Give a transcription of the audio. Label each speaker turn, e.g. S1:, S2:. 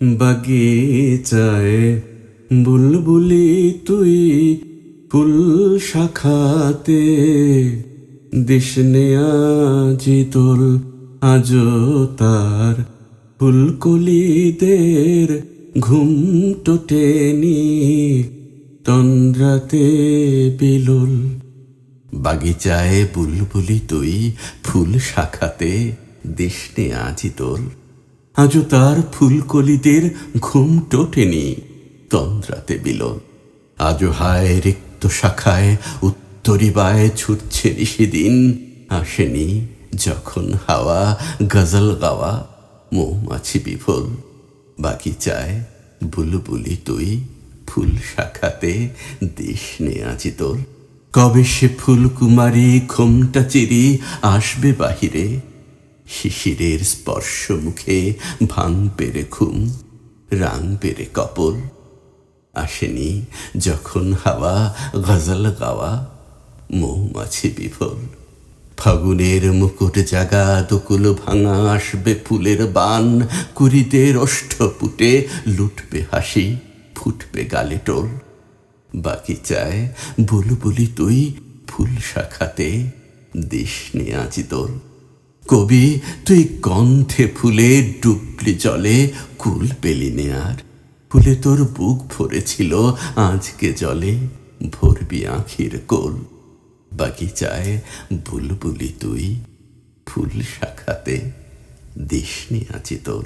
S1: বাগিচায় বুলবুলি তুই ফুল শাখাতে দিশনে আজি তোল আজো তার ফুলকলিদের ঘুম টোটেনি তন্দ্রাতে বিলুল। বাগিচায় বুলবুলি তুই ফুল শাখাতে দেশনে আজি তোল আজও তার ফুলকলিদের ঘুম টোটেনি, তন্দ্রাতে বিলন আজও হায় রিক্ত শাখায় উত্তরিবায় ছুটছে সেদিন আসেনি যখন হাওয়া, গজল গাওয়া, মৌমাছি বিফল। বাগিচায় বুলবুলি তুই ফুল শাখাতে দেশ নে আজি তোর। কবে সে ফুলকুমারী ঘোমটা চিরি, আসবে বাহিরে শিশিরের স্পর্শ মুখে ভাঙ পেরে ঘুম, রাং পেরে কপল। আসেনি যখন হাওয়া, গজল গাওয়া, মৌমাছি বিফল ফাগুনের মুকুট জাগা, দুকুল ভাঙা, আসবে ফুলের বান কুড়িদের ওষ্ঠপুটে লুটবে হাসি, ফুটবে গালে টোল। বাগিচায় বুলবুলি তুই ফুল শাখাতে দেশ নিয়ে আজি তোর। কবি, তুই গন্ধে ফুলে ডুবলি জলে, কুল পেলি নেয়ার ফুলে তোর বুক ভরেছিল আজকে জলে, ভরবি আখির কোল। বাগিচায় বুলবুলি তুই, ফুল শাখাতে দেশ নিয়ে আছি তোর